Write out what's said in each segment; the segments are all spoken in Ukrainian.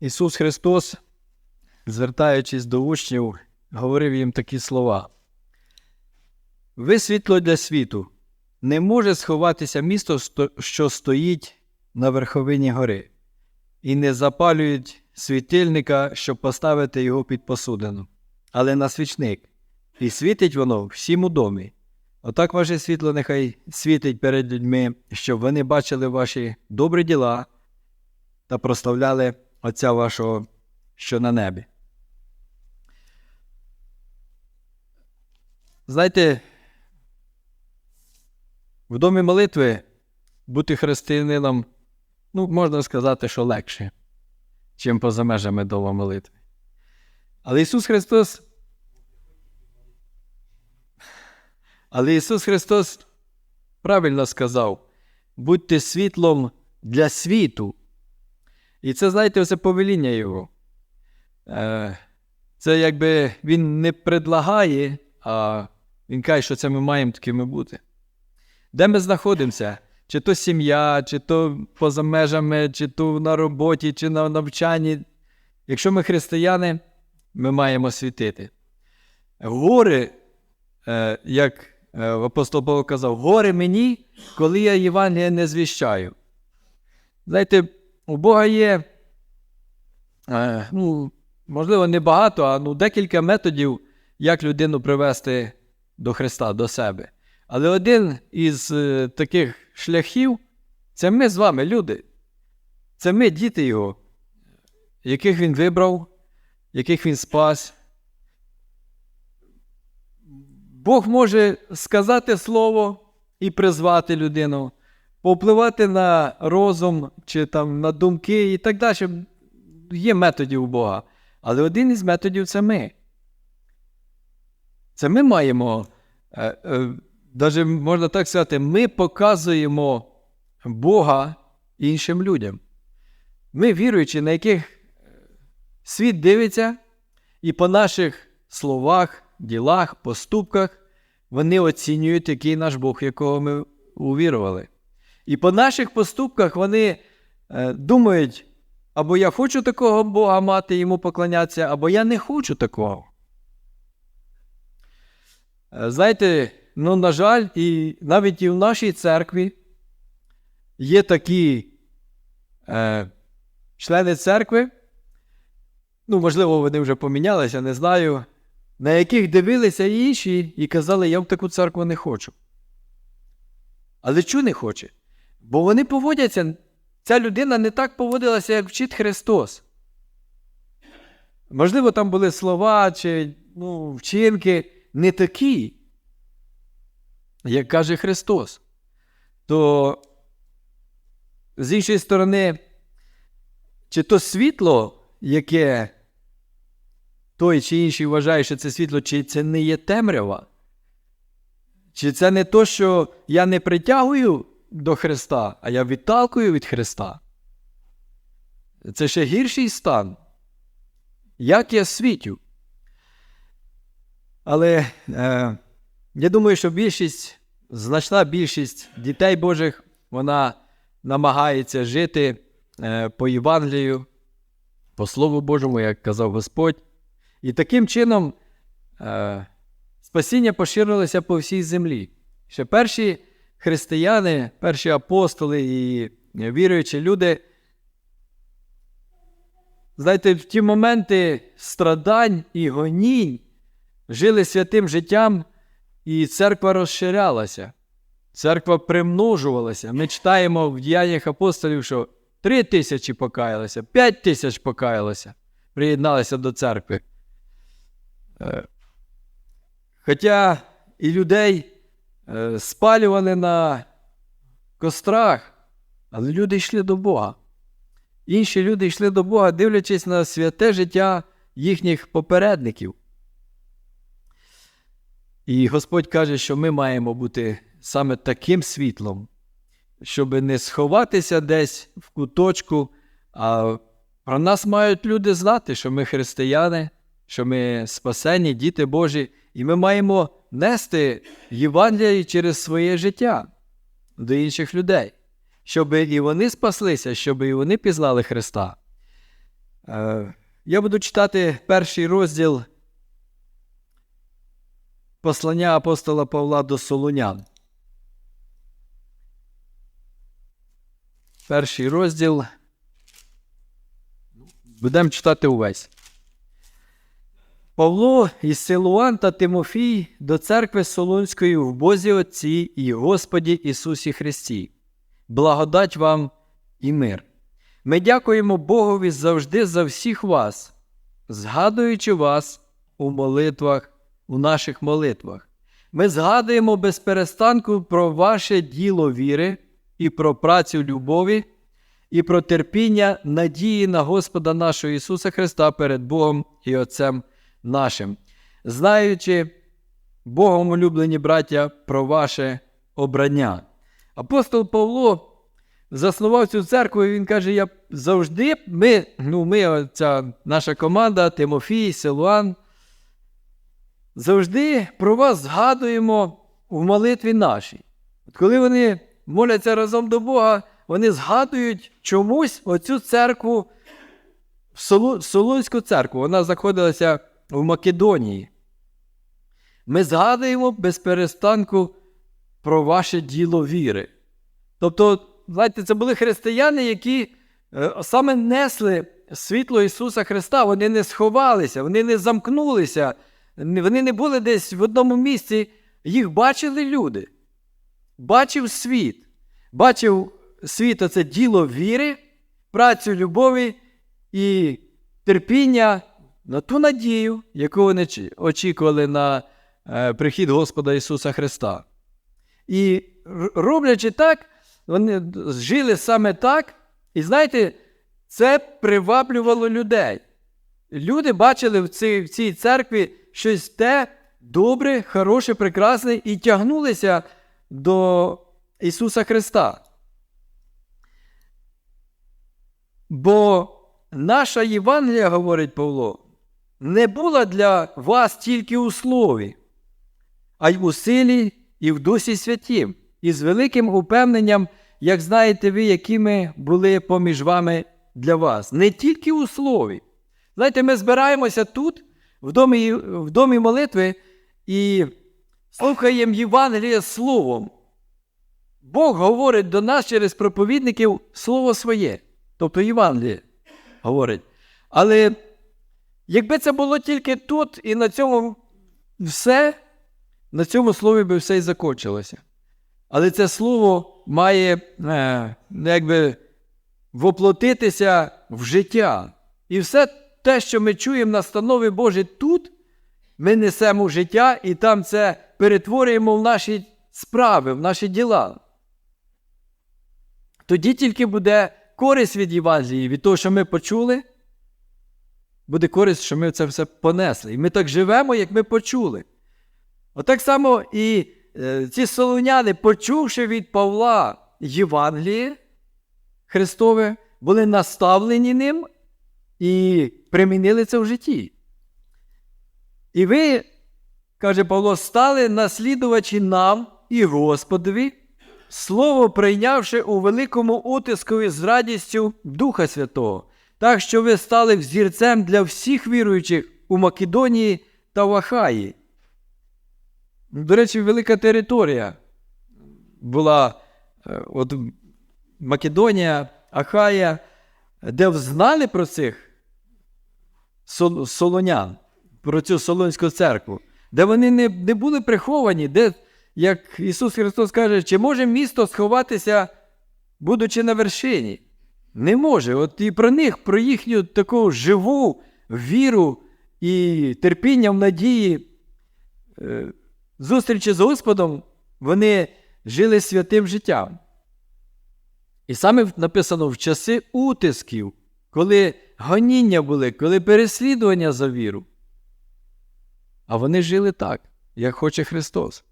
Ісус Христос, звертаючись до учнів, говорив їм такі слова. Ви світло для світу. Не може сховатися місто, що стоїть на верховині гори, і не запалюють світильника, щоб поставити його під посудину, але на свічник, і світить воно всім у домі. Отак ваше світло нехай світить перед людьми, щоб вони бачили ваші добрі діла та прославляли Отця вашого, що на небі. Знаєте, в домі молитви бути християнином, ну, можна сказати, що легше, чим поза межами дома молитви. Але Ісус Христос. Але Ісус Христос правильно сказав: будьте світлом для світу. І це, знаєте, це повеління Його. Е, Це якби Він не предлагає, а Він каже, що це ми маємо такими бути. Де ми знаходимося? Чи то сім'я, чи то поза межами, чи то на роботі, чи на навчанні. Якщо ми християни, ми маємо світити. Гори, е, як е, апостол Павло казав, горе мені, коли я Євангелія не звіщаю. Знаєте, у Бога є, е, ну, можливо, не багато, а ну, декілька методів, як людину привести до Христа, до себе. Але один із е, таких шляхів це ми з вами, люди. Це ми, діти Його, яких Він вибрав, яких Він спас. Бог може сказати слово і призвати людину, повпливати на розум чи там на думки і так далі. Є методів у Бога. Але один із методів це ми. Це ми маємо, е, е, навіть можна так сказати, ми показуємо Бога іншим людям. Ми віруючи, на яких е, світ дивиться, і по наших словах, ділах, поступках вони оцінюють, який наш Бог, якого ми увірували. І по наших поступках вони е, думають, або я хочу такого Бога мати, йому поклонятися, або я не хочу такого. Е, Знаєте, ну, на жаль, і навіть і в нашій церкві є такі е, члени церкви, ну, можливо, вони вже помінялися, не знаю, на яких дивилися інші і казали, я в таку церкву не хочу. Але чому не хоче? Бо вони поводяться, ця людина не так поводилася, як вчить Христос. Можливо, там були слова чи ну, вчинки не такі, як каже Христос. То, з іншої сторони, чи то світло, яке той чи інший вважає, що це світло, чи це не є темрява? Чи це не то, що я не притягую до Христа, а я відталкую від Христа? Це ще гірший стан. Як я світю? Але е, я думаю, що більшість, значна більшість дітей Божих, вона намагається жити е, по Євангелію, по Слову Божому, як казав Господь. І таким чином е, спасіння поширилося по всій землі. Ще перші християни, перші апостоли і віруючі люди, знаєте, в ті моменти страдань і гонінь жили святим життям, і церква розширялася, церква примножувалася. Ми читаємо в діяннях апостолів, що три тисячі покаялися, п'ять тисяч покаялося, приєдналися до церкви. Е, Хоча і людей спалювали на кострах, але люди йшли до Бога. Інші люди йшли до Бога, дивлячись на святе життя їхніх попередників. І Господь каже, що ми маємо бути саме таким світлом, щоб не сховатися десь в куточку, а про нас мають люди знати, що ми християни, що ми спасені, діти Божі, і ми маємо нести Євангеліє через своє життя до інших людей, щоб і вони спаслися, щоб і вони пізнали Христа. Е, Я буду читати перший розділ послання апостола Павла до Солунян. Перший розділ. Будемо читати увесь. Павло із Силуан та Тимофій до церкви Солунської в Бозі Отці і Господі Ісусі Христі. Благодать вам і мир. Ми дякуємо Богові завжди за всіх вас, згадуючи вас у молитвах, у наших молитвах. Ми згадуємо без перестанку про ваше діло віри і про працю любові, і про терпіння надії на Господа нашого Ісуса Христа перед Богом і Отцем нашим, знаючи, Богом улюблені браття, про ваше обрання. Апостол Павло заснував цю церкву, і він каже: Я завжди, ми, ну, ми, ця наша команда, Тимофій, Силуан, завжди про вас згадуємо в молитві нашій. От коли вони моляться разом до Бога, вони згадують чомусь оцю церкву, Солу, Солунську церкву. Вона знаходилася в Македонії. Ми згадуємо без перестанку про ваше діло віри. Тобто, знаєте, це були християни, які е, саме несли світло Ісуса Христа, вони не сховалися, вони не замкнулися, вони не були десь в одному місці. Їх бачили люди. Бачив світ. Бачив світ оце діло віри, працю любові і терпіння на ту надію, яку вони очікували на е, прихід Господа Ісуса Христа. І роблячи так, вони жили саме так. І знаєте, це приваблювало людей. Люди бачили в цій, в цій церкві щось те добре, хороше, прекрасне і тягнулися до Ісуса Христа. Бо наша Євангелія, говорить Павло, не була для вас тільки у слові, а й у силі і в Дусі Святім, і з великим упевненням, як знаєте ви, якими були поміж вами для вас. Не тільки у слові. Знаєте, ми збираємося тут, в домі, в домі молитви, і слухаємо Євангеліє словом. Бог говорить до нас через проповідників слово своє, тобто Євангеліє говорить. Але якби це було тільки тут і на цьому все, на цьому слові би все і закончилося. Але це слово має е, ну, якби воплотитися в життя. І все те, що ми чуємо на станові Божі тут, ми несемо життя і там це перетворюємо в наші справи, в наші діла. Тоді тільки буде користь від Євангелії, від того, що ми почули, буде користь, що ми це все понесли. І ми так живемо, як ми почули. Отак само і е, ці солоняни, почувши від Павла Євангеліє Христове, були наставлені ним і примінили це в житті. І ви, каже Павло, стали наслідувачі нам і Господові, слово прийнявши у великому утискові з радістю Духа Святого, так що ви стали взірцем для всіх віруючих у Македонії та в Ахаї. До речі, велика територія була е, от Македонія, Ахая, де знали про цих сол- солонян, про цю Солонську церкву, де вони не, не були приховані, де, як Ісус Христос каже, чи може місто сховатися, будучи на вершині? Не може. От і про них, про їхню таку живу віру і терпіння в надії е, зустрічі з Господом, вони жили святим життям. І саме написано в часи утисків, коли гоніння були, коли переслідування за віру. А вони жили так, як хоче Христос.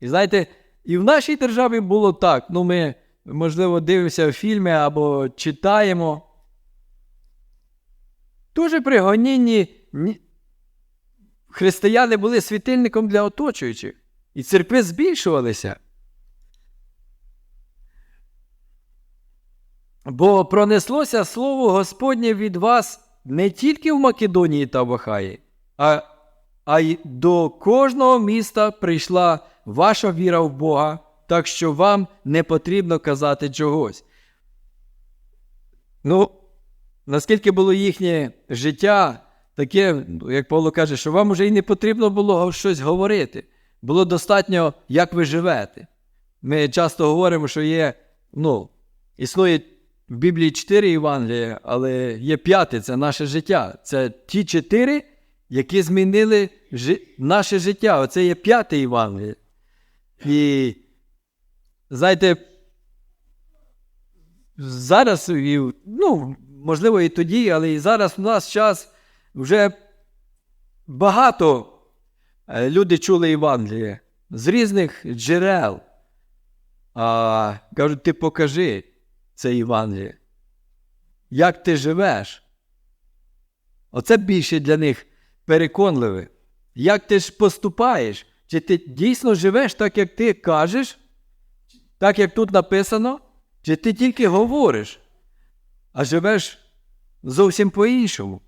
І знаєте, і в нашій державі було так. Ну, ми, можливо, дивимося в фільми або читаємо. Дуже при гонінні християни були світильником для оточуючих, і церкви збільшувалися. Бо пронеслося слово Господнє від вас не тільки в Македонії та в Ахаї, а, а й до кожного міста прийшла ваша віра в Бога, так що вам не потрібно казати чогось. Ну, наскільки було їхнє життя, таке, як Павло каже, що вам уже й не потрібно було щось говорити. Було достатньо, як ви живете. Ми часто говоримо, що є, ну, існує в Біблії чотири Євангелія, але є п'яте це наше життя. Це ті чотири, які змінили жи- наше життя. Оце є п'яте Євангеліє. І знаєте, зараз, ну, можливо, і тоді, але і зараз у нас час вже багато е, люди чули Євангеліє з різних джерел. А кажуть, ти покажи це Євангеліє. Як ти живеш? Оце більше для них переконливе. Як ти ж поступаєш? Чи ти дійсно живеш так, як ти кажеш, так як тут написано? Чи ти тільки говориш, а живеш зовсім по-іншому?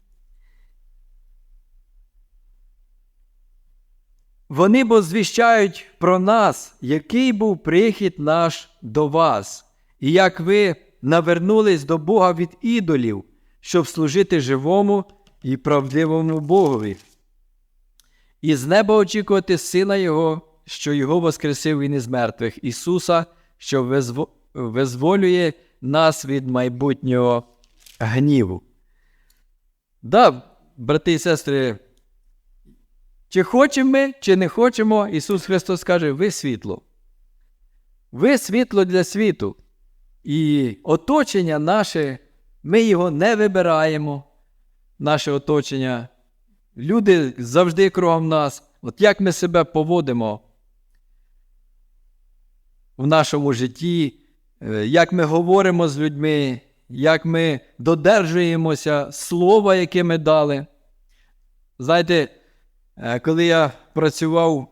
Вони бо звіщають про нас, який був прихід наш до вас, і як ви навернулись до Бога від ідолів, щоб служити живому і правдивому Богові. І з неба очікувати Сина Його, що Його воскресив Він із мертвих, Ісуса, що визво- визволює нас від майбутнього гніву. Да, брати і сестри, чи хочемо ми, чи не хочемо, Ісус Христос каже, ви світло. Ви світло для світу. І оточення наше, ми його не вибираємо, наше оточення. Люди завжди кругом нас. От як ми себе поводимо в нашому житті, е, як ми говоримо з людьми, як ми додержуємося слова, яке ми дали. Знаєте, Е, коли я працював,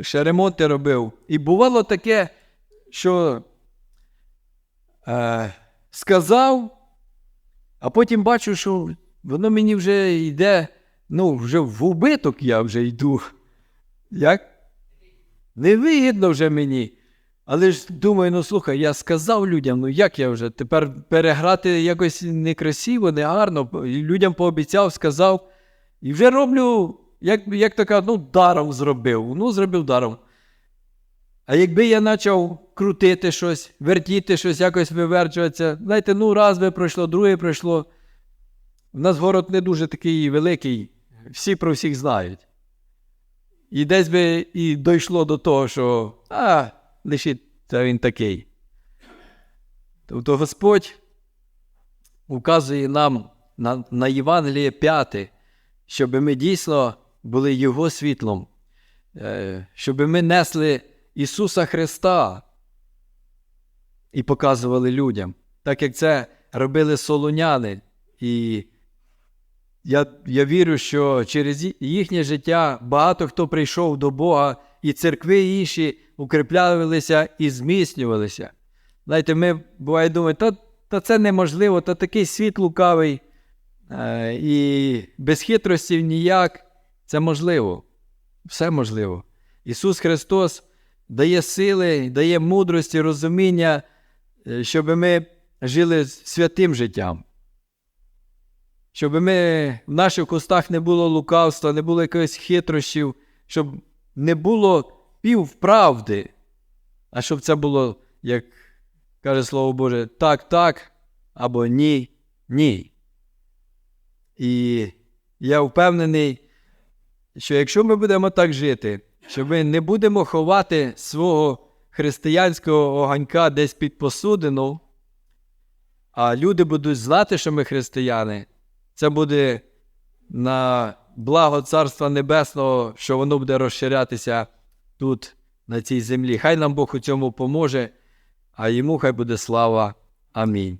ще ремонти робив, і бувало таке, що е, сказав, а потім бачу, що воно мені вже йде, ну, вже в убиток я вже йду. Як? Невигідно вже мені. Але ж думаю, ну слухай, я сказав людям, ну як я вже тепер переграти якось некрасиво, негарно, і людям пообіцяв, сказав, і вже роблю як, як кажуть, ну, даром зробив. Ну, зробив даром. А якби я почав крутити щось, вертіти щось, якось виверджуватися, знаєте, ну, раз би пройшло, друге пройшло. У нас город не дуже такий великий, всі про всіх знають. І десь би і дійшло до того, що а, лишіть, це він такий. Тобто Господь указує нам на, на Євангеліє п'яте, щоб ми дійсно були Його світлом, е, щоб ми несли Ісуса Христа і показували людям, так як це робили солоняни. І я, я вірю, що через їхнє життя багато хто прийшов до Бога, і церкви інші укріплялися і зміцнювалися. Знаєте, ми буває думаємо, та, та це неможливо, та такий світ лукавий, е, і без хитростів ніяк. Це можливо. Все можливо. Ісус Христос дає сили, дає мудрості, розуміння, е, щоб ми жили святим життям. Щоб ми в наших устах не було лукавства, не було якихось хитрощів, щоб не було півправди, а щоб це було, як каже Слово Боже, так, так, або ні, ні. І я впевнений, що якщо ми будемо так жити, що ми не будемо ховати свого християнського оганька десь під посудину, а люди будуть знати, що ми християни, це буде на благо Царства Небесного, що воно буде розширятися тут, на цій землі. Хай нам Бог у цьому поможе, а йому хай буде слава. Амінь.